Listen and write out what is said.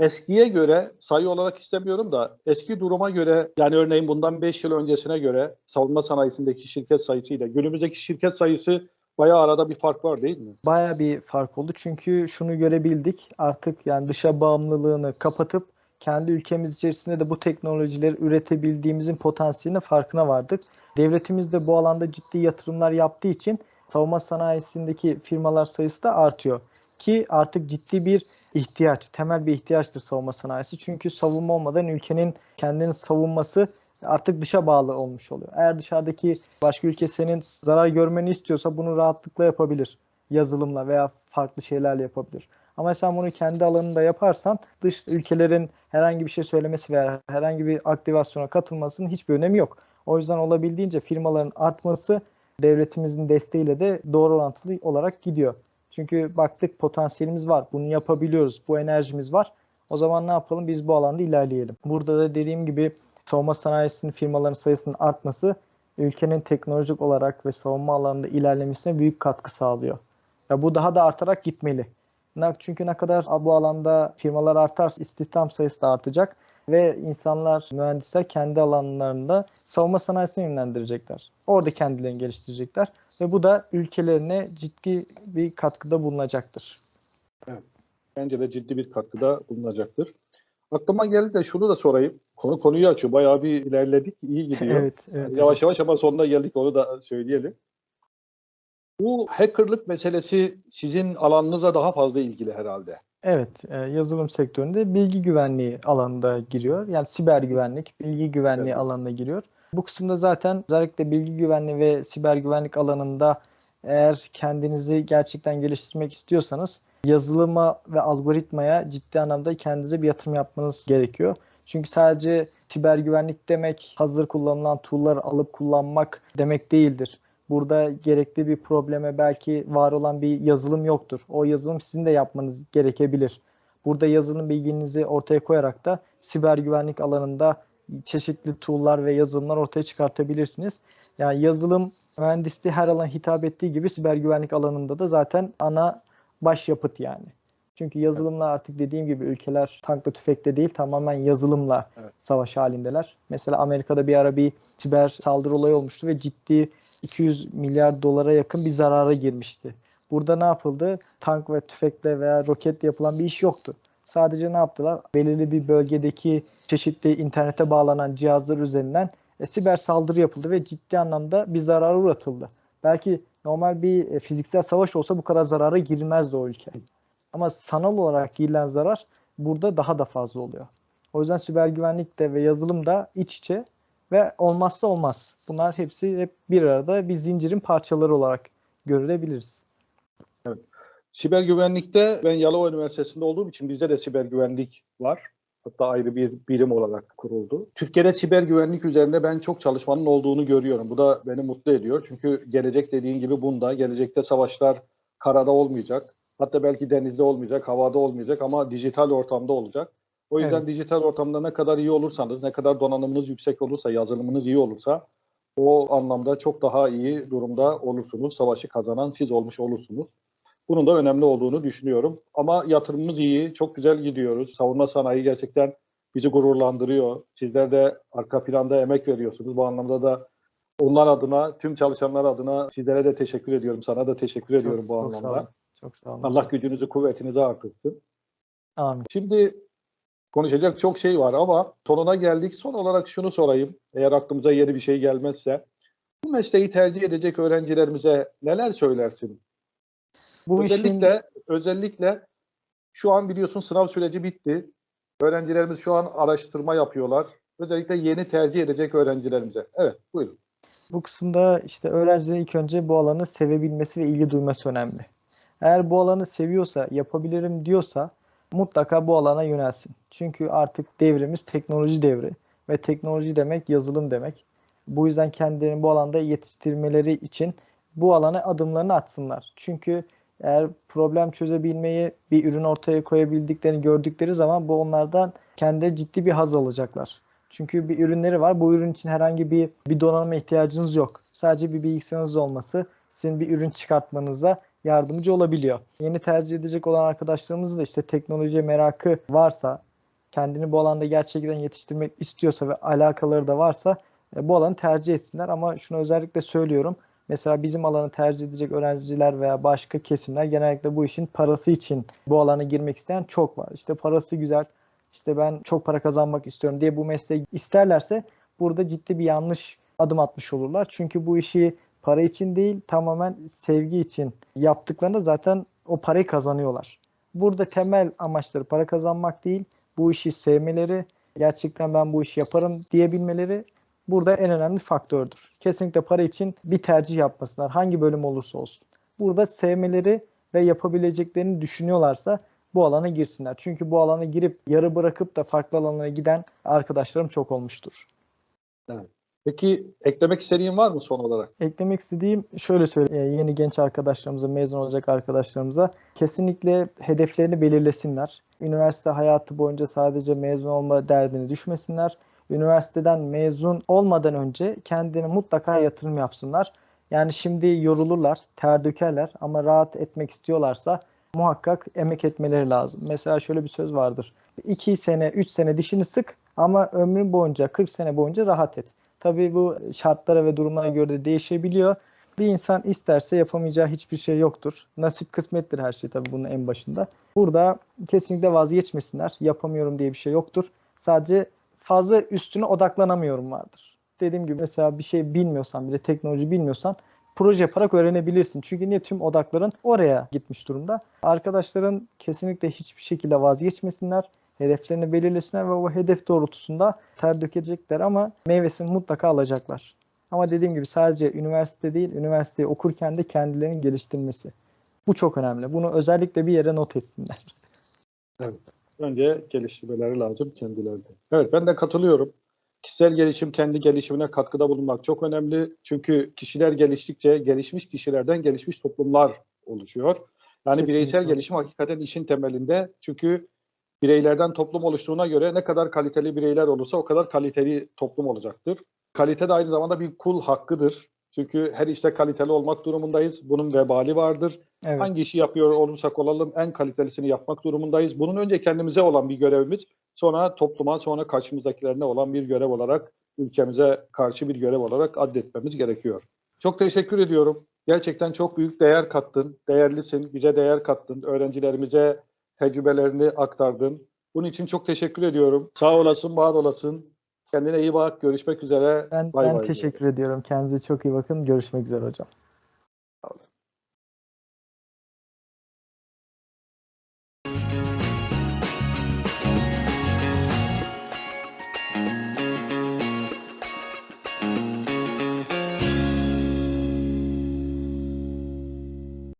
eskiye göre sayı olarak istemiyorum da eski duruma göre yani örneğin bundan 5 yıl öncesine göre savunma sanayisindeki şirket sayısıyla günümüzdeki şirket sayısı bayağı arada bir fark var değil mi? Baya bir fark oldu çünkü şunu görebildik artık yani dışa bağımlılığını kapatıp kendi ülkemiz içerisinde de bu teknolojileri üretebildiğimizin potansiyelinin farkına vardık. Devletimiz de bu alanda ciddi yatırımlar yaptığı için savunma sanayisindeki firmalar sayısı da artıyor. Ki artık ciddi bir ihtiyaç, temel bir ihtiyaçtır savunma sanayisi. Çünkü savunma olmadan ülkenin kendini savunması artık dışa bağlı olmuş oluyor. Eğer dışarıdaki başka ülke senin zarar görmeni istiyorsa bunu rahatlıkla yapabilir. Yazılımla veya farklı şeylerle yapabilir. Ama sen bunu kendi alanında yaparsan dış ülkelerin herhangi bir şey söylemesi veya herhangi bir aktivasyona katılmasının hiçbir önemi yok. O yüzden olabildiğince firmaların artması devletimizin desteğiyle de doğru orantılı olarak gidiyor. Çünkü baktık potansiyelimiz var. Bunu yapabiliyoruz. Bu enerjimiz var. O zaman ne yapalım? Biz bu alanda ilerleyelim. Burada da dediğim gibi savunma sanayisinin firmaların sayısının artması ülkenin teknolojik olarak ve savunma alanında ilerlemesine büyük katkı sağlıyor. Ve bu daha da artarak gitmeli. Çünkü ne kadar bu alanda firmalar artarsa istihdam sayısı da artacak ve insanlar, mühendisler kendi alanlarında savunma sanayisini yönlendirecekler. Orada kendilerini geliştirecekler ve bu da ülkelerine ciddi bir katkıda bulunacaktır. Evet. Bence de ciddi bir katkıda bulunacaktır. Aklıma geldi de şunu da sorayım. Konu konuyu açıyor. Bayağı bir ilerledik. İyi gidiyor. evet, evet, yavaş yavaş ama sonuna geldik. Onu da söyleyelim. Bu hackerlık meselesi sizin alanınıza daha fazla ilgili herhalde. Evet, e, yazılım sektöründe bilgi güvenliği alanında giriyor. Yani siber güvenlik, bilgi güvenliği evet. alanına giriyor. Bu kısımda zaten özellikle bilgi güvenliği ve siber güvenlik alanında eğer kendinizi gerçekten geliştirmek istiyorsanız yazılıma ve algoritmaya ciddi anlamda kendinize bir yatırım yapmanız gerekiyor. Çünkü sadece siber güvenlik demek hazır kullanılan tool'ları alıp kullanmak demek değildir. Burada gerekli bir probleme belki var olan bir yazılım yoktur. O yazılım sizin de yapmanız gerekebilir. Burada yazılım bilginizi ortaya koyarak da siber güvenlik alanında çeşitli tool'lar ve yazılımlar ortaya çıkartabilirsiniz. Yani yazılım mühendisliği her alan hitap ettiği gibi siber güvenlik alanında da zaten ana başyapıt yani. Çünkü yazılımla artık dediğim gibi ülkeler tankla tüfekle değil tamamen yazılımla evet. savaş halindeler. Mesela Amerika'da bir ara bir siber saldırı olayı olmuştu ve ciddi 200 milyar dolara yakın bir zarara girmişti. Burada ne yapıldı? Tank ve tüfekle veya roketle yapılan bir iş yoktu. Sadece ne yaptılar? Belirli bir bölgedeki çeşitli internete bağlanan cihazlar üzerinden e, siber saldırı yapıldı ve ciddi anlamda bir zarara uğratıldı. Belki normal bir e, fiziksel savaş olsa bu kadar zarara girilmezdi o ülke. Ama sanal olarak girilen zarar burada daha da fazla oluyor. O yüzden siber güvenlik de ve yazılım da iç içe ve olmazsa olmaz. Bunlar hepsi hep bir arada bir zincirin parçaları olarak görülebiliriz. Evet. Siber güvenlikte ben Yalova Üniversitesi'nde olduğum için bizde de siber güvenlik var. Hatta ayrı bir birim olarak kuruldu. Türkiye'de siber güvenlik üzerinde ben çok çalışmanın olduğunu görüyorum. Bu da beni mutlu ediyor. Çünkü gelecek dediğin gibi bunda, gelecekte savaşlar karada olmayacak. Hatta belki denizde olmayacak, havada olmayacak ama dijital ortamda olacak. O yüzden evet. dijital ortamda ne kadar iyi olursanız, ne kadar donanımınız yüksek olursa, yazılımınız iyi olursa o anlamda çok daha iyi durumda olursunuz. Savaşı kazanan siz olmuş olursunuz. Bunun da önemli olduğunu düşünüyorum. Ama yatırımımız iyi, çok güzel gidiyoruz. Savunma sanayi gerçekten bizi gururlandırıyor. Sizler de arka planda emek veriyorsunuz. Bu anlamda da onlar adına, tüm çalışanlar adına sizlere de teşekkür ediyorum. Sana da teşekkür çok, ediyorum bu çok anlamda. Sağ olun. Çok sağ olun. Allah gücünüzü, kuvvetinizi artırsın. Amin. Şimdi konuşacak çok şey var ama sonuna geldik. Son olarak şunu sorayım. Eğer aklımıza yeni bir şey gelmezse. Bu mesleği tercih edecek öğrencilerimize neler söylersin? Bu özellikle işin... özellikle şu an biliyorsun sınav süreci bitti. Öğrencilerimiz şu an araştırma yapıyorlar. Özellikle yeni tercih edecek öğrencilerimize. Evet, buyurun. Bu kısımda işte öğrencilerin ilk önce bu alanı sevebilmesi ve ilgi duyması önemli. Eğer bu alanı seviyorsa, yapabilirim diyorsa mutlaka bu alana yönelsin. Çünkü artık devrimiz teknoloji devri ve teknoloji demek yazılım demek. Bu yüzden kendilerini bu alanda yetiştirmeleri için bu alana adımlarını atsınlar. Çünkü eğer problem çözebilmeyi, bir ürün ortaya koyabildiklerini gördükleri zaman bu onlardan kendi ciddi bir haz alacaklar. Çünkü bir ürünleri var. Bu ürün için herhangi bir bir donanıma ihtiyacınız yok. Sadece bir bilgisayarınız olması sizin bir ürün çıkartmanıza yardımcı olabiliyor. Yeni tercih edecek olan arkadaşlarımız da işte teknolojiye merakı varsa kendini bu alanda gerçekten yetiştirmek istiyorsa ve alakaları da varsa e, bu alanı tercih etsinler. Ama şunu özellikle söylüyorum. Mesela bizim alanı tercih edecek öğrenciler veya başka kesimler genellikle bu işin parası için bu alana girmek isteyen çok var. İşte parası güzel, işte ben çok para kazanmak istiyorum diye bu mesleği isterlerse burada ciddi bir yanlış adım atmış olurlar. Çünkü bu işi para için değil tamamen sevgi için yaptıklarında zaten o parayı kazanıyorlar. Burada temel amaçları para kazanmak değil, bu işi sevmeleri, gerçekten ben bu işi yaparım diyebilmeleri burada en önemli faktördür. Kesinlikle para için bir tercih yapmasınlar. Hangi bölüm olursa olsun. Burada sevmeleri ve yapabileceklerini düşünüyorlarsa bu alana girsinler. Çünkü bu alana girip yarı bırakıp da farklı alanlara giden arkadaşlarım çok olmuştur. Peki eklemek istediğin var mı son olarak? Eklemek istediğim şöyle söyleyeyim. Yeni genç arkadaşlarımıza, mezun olacak arkadaşlarımıza kesinlikle hedeflerini belirlesinler. Üniversite hayatı boyunca sadece mezun olma derdine düşmesinler. Üniversiteden mezun olmadan önce kendine mutlaka yatırım yapsınlar. Yani şimdi yorulurlar, ter dökerler ama rahat etmek istiyorlarsa muhakkak emek etmeleri lazım. Mesela şöyle bir söz vardır. 2 sene, 3 sene dişini sık ama ömrün boyunca, 40 sene boyunca rahat et. Tabii bu şartlara ve durumlara göre de değişebiliyor. Bir insan isterse yapamayacağı hiçbir şey yoktur. Nasip kısmettir her şey tabii bunun en başında. Burada kesinlikle vazgeçmesinler. Yapamıyorum diye bir şey yoktur. Sadece fazla üstüne odaklanamıyorum vardır. Dediğim gibi mesela bir şey bilmiyorsan bile teknoloji bilmiyorsan proje yaparak öğrenebilirsin. Çünkü niye tüm odakların oraya gitmiş durumda. Arkadaşların kesinlikle hiçbir şekilde vazgeçmesinler. Hedeflerini belirlesinler ve o hedef doğrultusunda ter dökecekler ama meyvesini mutlaka alacaklar. Ama dediğim gibi sadece üniversite değil, üniversiteyi okurken de kendilerini geliştirmesi. Bu çok önemli. Bunu özellikle bir yere not etsinler. Önce geliştirmeleri lazım kendilerinde. Evet ben de katılıyorum. Kişisel gelişim kendi gelişimine katkıda bulunmak çok önemli. Çünkü kişiler geliştikçe gelişmiş kişilerden gelişmiş toplumlar oluşuyor. Yani Kesinlikle. bireysel gelişim hakikaten işin temelinde. Çünkü bireylerden toplum oluştuğuna göre ne kadar kaliteli bireyler olursa o kadar kaliteli toplum olacaktır. Kalite de aynı zamanda bir kul hakkıdır. Çünkü her işte kaliteli olmak durumundayız. Bunun vebali vardır. Evet. Hangi işi yapıyor olursak olalım en kalitelisini yapmak durumundayız. Bunun önce kendimize olan bir görevimiz, sonra topluma, sonra karşımızdakilerine olan bir görev olarak, ülkemize karşı bir görev olarak addetmemiz gerekiyor. Çok teşekkür ediyorum. Gerçekten çok büyük değer kattın, değerlisin, bize değer kattın, öğrencilerimize tecrübelerini aktardın. Bunun için çok teşekkür ediyorum. Sağ olasın, var olasın. Kendine iyi bak. Görüşmek üzere. Ben, Bay ben bay. teşekkür ediyorum. Kendinize çok iyi bakın. Görüşmek üzere hocam.